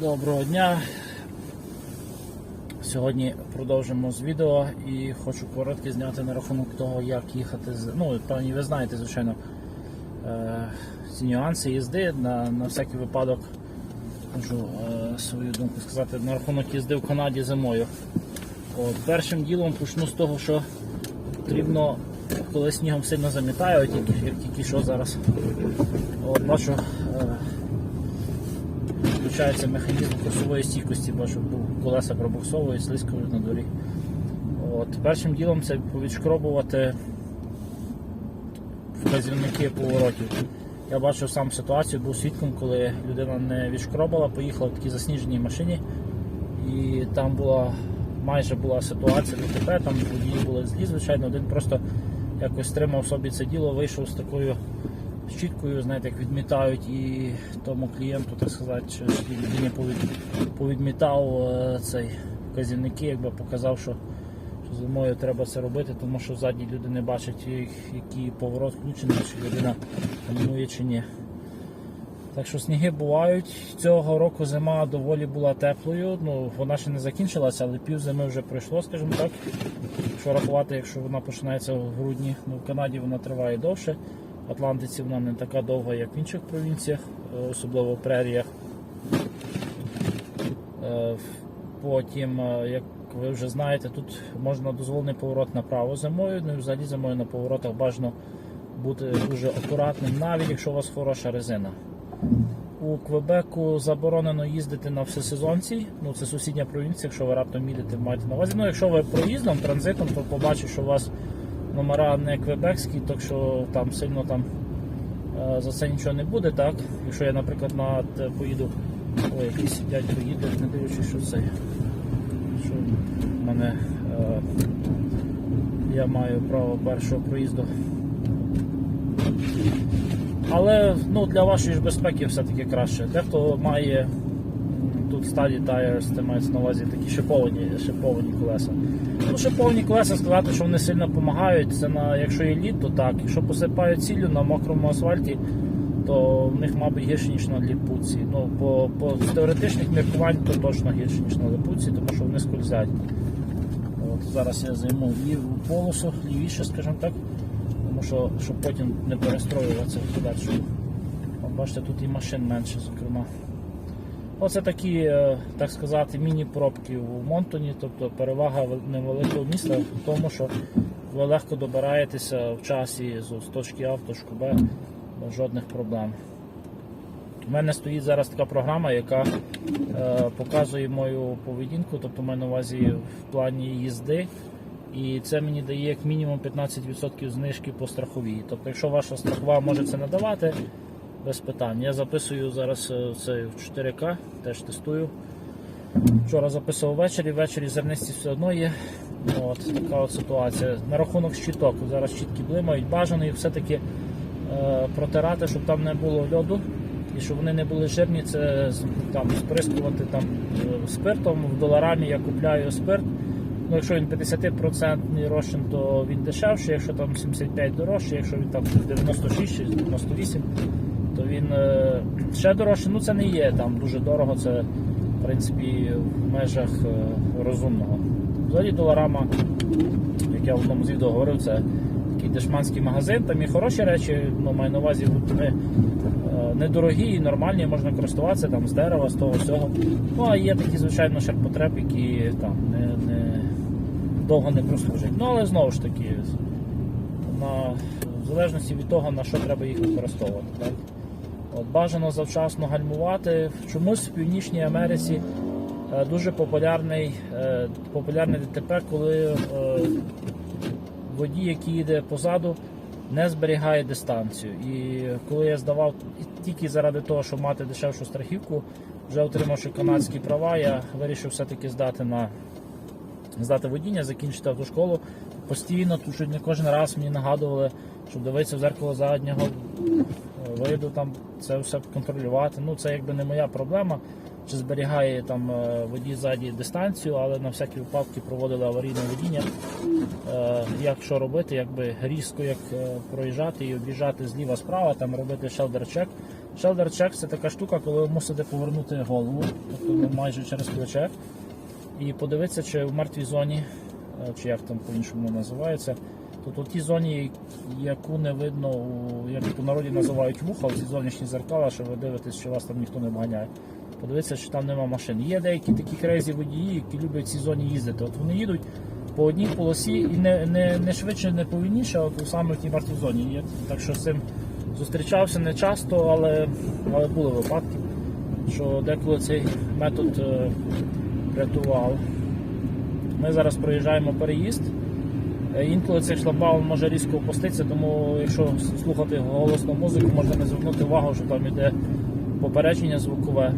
Доброго дня. Сьогодні продовжимо з відео і хочу коротко зняти на рахунок того, як їхати з. Ну, певні, ви знаєте, звичайно, е, ці нюанси їзди на, на всякий випадок можу е, свою думку сказати на рахунок їзди в Канаді зимою. От, першим ділом почну з того, що потрібно, коли снігом сильно замітає, от тільки, що зараз. От, бачу, включається механізм курсової стійкості, бачу, бу- колеса пробуксовують, слизько на дворі. От, першим ділом це повідшкробувати вказівники поворотів. Я бачив сам ситуацію, був свідком, коли людина не відшкробила, поїхала в такій засніженій машині, і там була майже була ситуація ДТП, там водії були злі, звичайно, один просто якось стримав собі це діло, вийшов з такою щіткою, знаєте, як відмітають, і тому клієнту, так сказати, людині повід- повідмітав е, цей вказівники, якби показав, що, що зимою треба це робити, тому що ззаді люди не бачать, який поворот включений, чи людина гальмує чи ні. Так що сніги бувають. Цього року зима доволі була теплою. Ну, вона ще не закінчилася, але пів зими вже пройшло, скажімо так. Якщо рахувати, якщо вона починається в грудні, ну в Канаді вона триває довше. Атлантиці вона не така довга, як в інших провінціях, е, особливо в преріях. Е, Потім, е, як ви вже знаєте, тут можна дозволений поворот направо зимою, ну і взагалі зимою на поворотах бажано бути дуже акуратним, навіть якщо у вас хороша резина. У Квебеку заборонено їздити на всесезонці, ну це сусідня провінція, якщо ви раптом їдете, маєте на увазі. Ну, якщо ви проїздом, транзитом, то побачу, що у вас номера не квебекські, так що там сильно там е, за це нічого не буде, так? Якщо я, наприклад, на поїду, ой, якийсь дядько їде, не дивлячись, що це. Що в мене е, я маю право першого проїзду. Але ну, для вашої ж безпеки все-таки краще. Дехто має тут сталі tires, це мається на увазі такі шиповані, шиповані колеса. Ну, шиповані колеса сказати, що вони сильно допомагають. Це на якщо є лід, то так. Якщо посипають ціллю на мокрому асфальті, то в них, мабуть, гірше, ніж на ліпуці. Ну, по, по теоретичних міркувань, то точно гірше, ніж на липуці, тому що вони скользять. От, зараз я займу ліву полосу, лівіше, скажімо так, тому що щоб потім не перестроюватися подальшому. Бачите, тут і машин менше, зокрема. Оце такі, е, так сказати, міні-пробки в Монтоні, тобто перевага невеликого міста в тому, що ви легко добираєтеся в часі з точки А в точку Б без жодних проблем. У мене стоїть зараз така програма, яка е, показує мою поведінку, тобто маю на увазі в плані їзди. І це мені дає як мінімум 15% знижки по страховій. Тобто, якщо ваша страхова може це надавати, без питань. Я записую зараз е, це в 4К, теж тестую. Вчора записував ввечері, ввечері зернисті все одно є. От, така от ситуація. На рахунок щиток. Зараз щітки блимають, бажано їх все-таки е, протирати, щоб там не було льоду і щоб вони не були жирні, це там, сприскувати там, е, спиртом. В доларамі я купляю спирт. Ну, якщо він 50% розчин, то він дешевший, якщо там 75 дорожче, якщо він там 96 чи 98, то він е, ще дорожче. Ну це не є там дуже дорого, це в принципі в межах е, розумного. Взагалі доларама, як я в одному з відео говорив, це такий дешманський магазин, там і хороші речі, ну маю на увазі вони е, недорогі і нормальні, можна користуватися там з дерева, з того всього. Ну а є такі, звичайно, ширпотреб, які там не, не довго не прослужать. Ну але знову ж таки, на, в залежності від того, на що треба їх використовувати. Так? От, бажано завчасно гальмувати. Чомусь в Північній Америці е, дуже популярний, е, популярне ДТП, коли е, водій, який їде позаду, не зберігає дистанцію. І коли я здавав тільки заради того, щоб мати дешевшу страхівку, вже отримавши канадські права, я вирішив все-таки здати на здати водіння, закінчити автошколу. Постійно, тут не кожен раз мені нагадували, щоб дивитися в зеркало заднього виду, там це все контролювати. Ну це якби не моя проблема. Чи зберігає там е, водій ззаді дистанцію, але на всякі випадки проводили аварійне водіння. Е, Як що робити, якби різко як е, проїжджати і об'їжджати зліва справа, там робити шелдер-чек, check це така штука, коли ви мусите повернути голову, тобто майже через плече, і подивитися, чи в мертвій зоні, чи як там по-іншому називається. Тобто в тій зоні, яку не видно, у- як у народі називають вуха, ці зовнішні зеркала, що ви дивитесь, що вас там ніхто не обганяє. Подивитися, чи там нема машин. Є деякі такі крейзі водії, які люблять в цій зоні їздити. От вони їдуть по одній полосі і не, не, не швидше, не повільніше, а от у саме в тій мертвій зоні. Є. Так що з цим зустрічався не часто, але, але були випадки, що деколи цей метод е, рятував. Ми зараз проїжджаємо переїзд. Е, Інколи цей шлагбаум може різко опуститися, тому якщо слухати голосну музику, можна не звернути увагу, що там іде попередження звукове.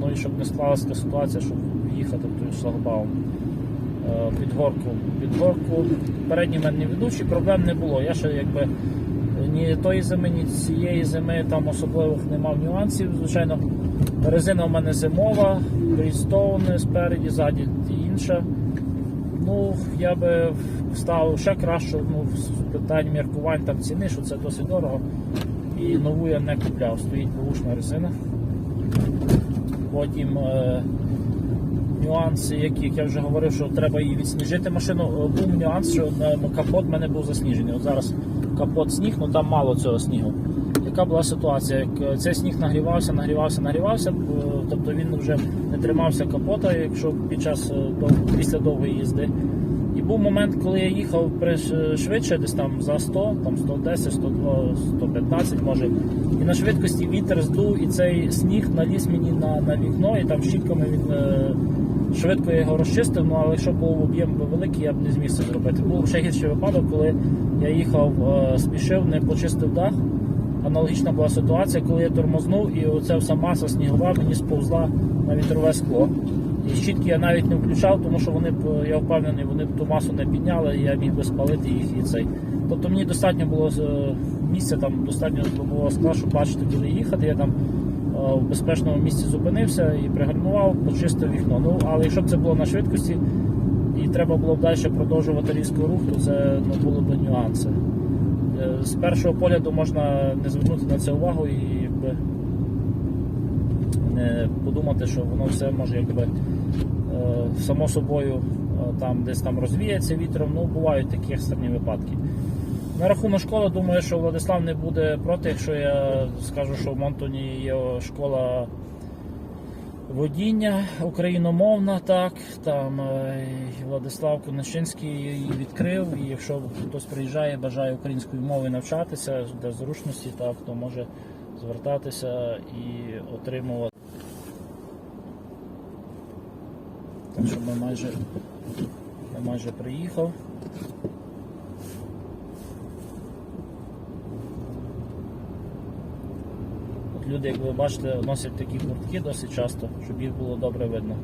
Ну і щоб не склалася ситуація, щоб їхати в той шлагбаум. Е, Під горку. Під горку передній мене не ведучий, проблем не було. Я ще якби ні тої зими, ні цієї зими там особливих не мав нюансів. Звичайно, резина у мене зимова, Bridgestone спереді, ззаді інша. Ну, я би ставив ще краще, ну, з питань міркувань там ціни, що це досить дорого. І нову я не купляв, стоїть бушна резина. Потім е, нюанси, які, як я вже говорив, що треба її відсніжити машину. Е, Був нюанс, що е, капот в мене був засніжений. От зараз капот сніг, ну там мало цього снігу. Яка була ситуація? Як е, цей сніг нагрівався, нагрівався, нагрівався, е, тобто він вже не тримався капота, якщо під час після довгої їзди. І був момент, коли я їхав швидше, десь там за 100, там 110, 102, 115 може. І на швидкості вітер здув, і цей сніг наліз мені на, на вікно, і там щітками він е, швидко його розчистив, ну але якщо був об'єм великий, я б не зміг це зробити. Був ще гірший випадок, коли я їхав, е, спішив, не почистив дах. Аналогічна була ситуація, коли я тормознув, і оця вся маса снігова мені сповзла на вітрове скло. І щітки я навіть не включав, тому що вони б, я впевнений, вони б ту масу не підняли, і я міг би спалити їх і цей. Тобто мені достатньо було е, місця, там достатньо було скла, щоб бачити, куди їхати. Я там е, в безпечному місці зупинився і пригальмував, почистив вікно. Ну, але якщо б це було на швидкості і треба було б далі продовжувати різкий рух, то це ну, були б нюанси. Е, З першого погляду можна не звернути на це увагу і якби не подумати, що воно все може якби само собою е, там десь там розвіється вітром. Ну, бувають такі екстрені випадки. На рахунок школи, думаю, що Владислав не буде проти, якщо я скажу, що в Монтоні є школа водіння україномовна, так. Там е, Владислав Конощинський її відкрив. І якщо хтось приїжджає, бажає української мови навчатися для зручності, так, то може звертатися і отримувати. Так що ми майже, ми майже приїхав. От люди, як ви бачите, носять такі куртки досить часто, щоб їх було добре видно.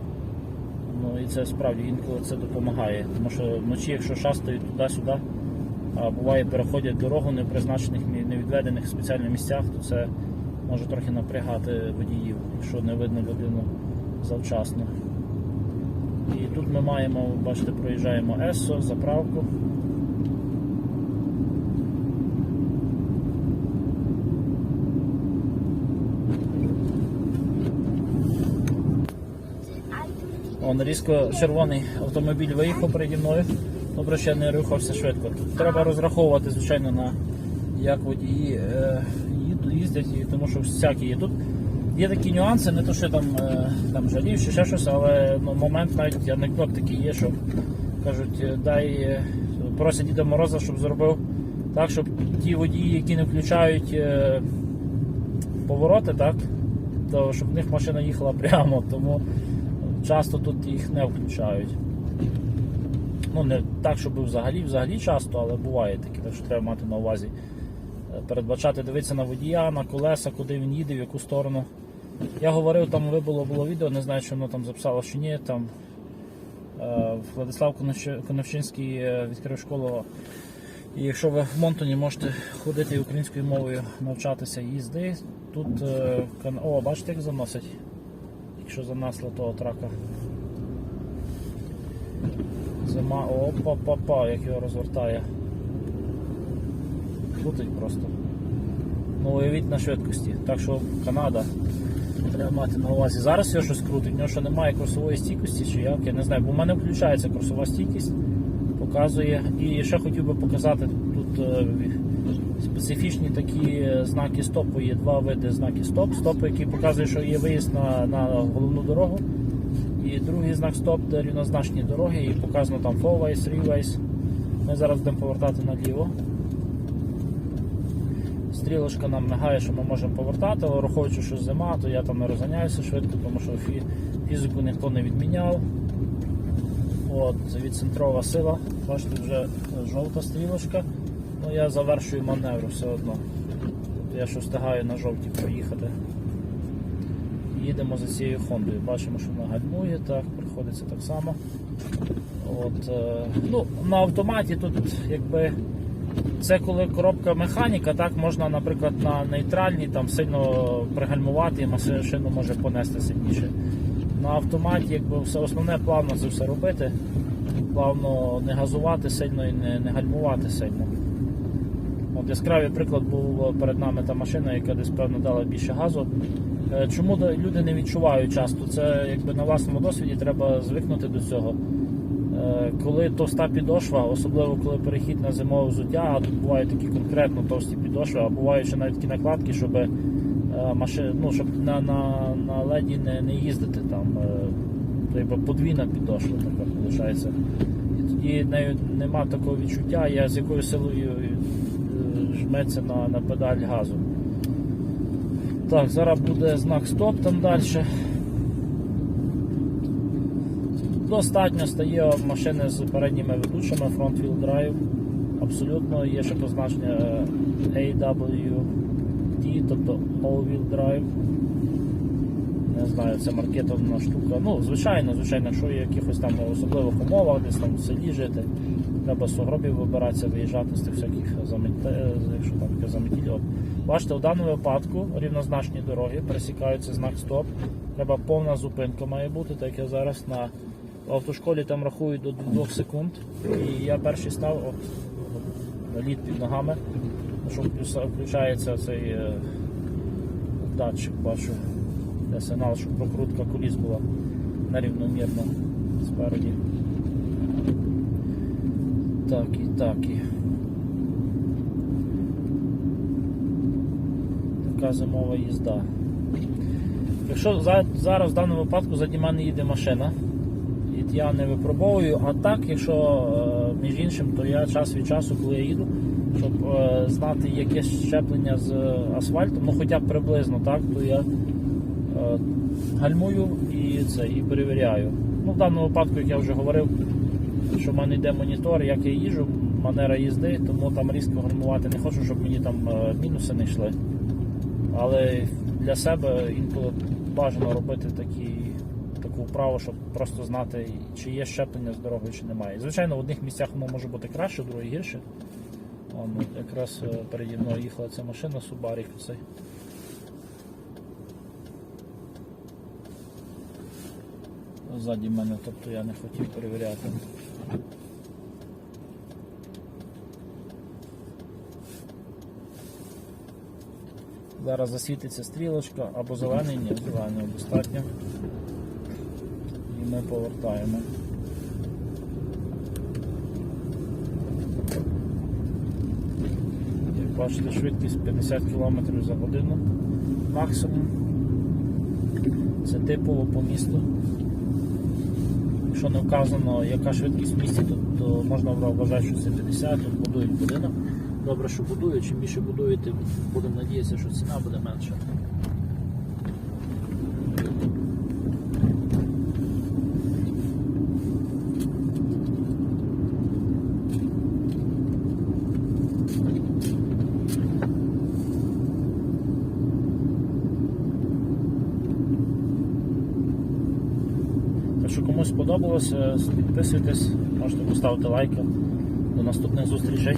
Ну і це справді інколи це допомагає. Тому що вночі, якщо шастають туди-сюди, а буває переходять дорогу не призначених, мі- не відведених спеціальних місцях, то це може трохи напрягати водіїв, якщо не видно людину завчасно. І тут ми маємо, бачите, проїжджаємо Ессо, заправку. Он різко червоний автомобіль виїхав переді мною. Добре, я не рухався швидко. Треба розраховувати, звичайно, на як водії е, їздять, тому що всякі є. Тут є такі нюанси, не то, що там, е, там жалів чи ще щось, але ну, момент навіть анекдот такий є, що кажуть, е, дай е, просять Діда Мороза, щоб зробив так, щоб ті водії, які не включають повороти, так, то щоб в них машина їхала прямо. Тому часто тут їх не включають. Ну, не так, щоб взагалі, взагалі часто, але буває таке, так що треба мати на увазі. Передбачати, дивитися на водія, на колеса, куди він їде, в яку сторону. Я говорив, там вибуло було відео, не знаю, чи воно там записало чи ні. Там е, Владислав Коновчинський е, відкрив школу. І якщо ви в Монтоні можете ходити українською мовою навчатися їзди, тут е, о, бачите, як заносить, якщо занесло того трака. Зима, опа-па-па, як його розвертає. Крутить просто. Ну, уявіть на швидкості. Так що Канада треба мати на увазі. Зараз його щось крутить, в нього що немає курсової стійкості чи як, я не знаю, бо в мене включається курсова стійкість, показує. І ще хотів би показати тут е, специфічні такі знаки стопу. Є два види знаки стоп. Стоп, який показує, що є виїзд на, на головну дорогу. І другий знак стоп, де рівнозначні дороги, і показано там 4-ways, 3-ways. Ми зараз будемо повертати наліво. Стрілочка нам мигає, що ми можемо повертати, але враховуючи, що зима, то я там не розганяюся швидко, тому що фі- фізику ніхто не відміняв. От, відцентрова сила, бачите, вже жовта стрілочка. Ну я завершую маневр все одно. Я що встигаю на жовтій проїхати. Їдемо за цією Хондою. Бачимо, що вона гальмує, так, приходиться так само. От, е, ну, на автоматі тут якби це коли коробка механіка, так можна, наприклад, на нейтральній там сильно пригальмувати і машину може понести сильніше. На автоматі, якби все основне плавно це все робити, плавно не газувати сильно і не, не гальмувати сильно. От яскравий приклад був перед нами та машина, яка десь певно дала більше газу. Е, Чому люди не відчувають часто? Це якби на власному досвіді треба звикнути до цього. Е, Коли товста підошва, особливо коли перехід на зимове взуття, а тут бувають такі конкретно товсті підошви, а бувають ще навіть такі накладки, щоб, е, ну, щоб на, на, на леді не, не їздити там. то якби подвійна підошва така виходить. І тоді нею нема такого відчуття, я з якою силою жметься на, на педаль газу. Так, зараз буде знак стоп там далі. Достатньо стає машини з передніми ведучими front wheel drive. Абсолютно є ще позначення е, AWD, тобто all-wheel drive. Не знаю, це маркетовна штука. Ну, звичайно, звичайно, якщо є якихось там особливих умовах, десь там в селі жити, треба сугробів вибиратися, виїжджати з тих всяких замете, якщо там таке заметілля. От, Бачите, в даному випадку рівнозначні дороги пересікаються знак стоп. Треба повна зупинка має бути, так як я зараз на в автошколі там рахують до 2 секунд. І я перший став от, лід під ногами, що включається цей е, датчик, бачу, де сигнал, щоб прокрутка коліс була нерівномірно спереді. Так і так і. Така зимова їзда. Якщо зараз в даному випадку заді мене їде машина, і я не випробовую, а так, якщо е, між іншим, то я час від часу, коли я їду, щоб е, знати якесь щеплення з асфальтом, ну хоча б приблизно так, то я е, гальмую і це і перевіряю. Ну, в даному випадку, як я вже говорив, що в мене йде монітор, як я їжджу, манера їзди, тому там різко гальмувати не хочу, щоб мені там мінуси не йшли. Але для себе інколи бажано робити такі, таку вправу, щоб просто знати, чи є щеплення з дорогою, чи немає. Звичайно, в одних місцях воно може бути краще, в других гірше. Вон, якраз е, переді мною їхала ця машина Subaru цей. Ззаді мене, тобто я не хотів перевіряти. Зараз засвітиться стрілочка або зелений, ні, зеленого достатньо. Ми повертаємо. Як бачите, швидкість 50 км за годину максимум. Це типово по місту. Якщо не вказано, яка швидкість в місті, то, то можна вважати, що це 50, тут будують будинок. Добре, що будують, чим більше будують, тим будемо надіятися, що ціна буде менша. Так що комусь сподобалося, підписуйтесь, можете поставити лайки. До наступних зустрічей.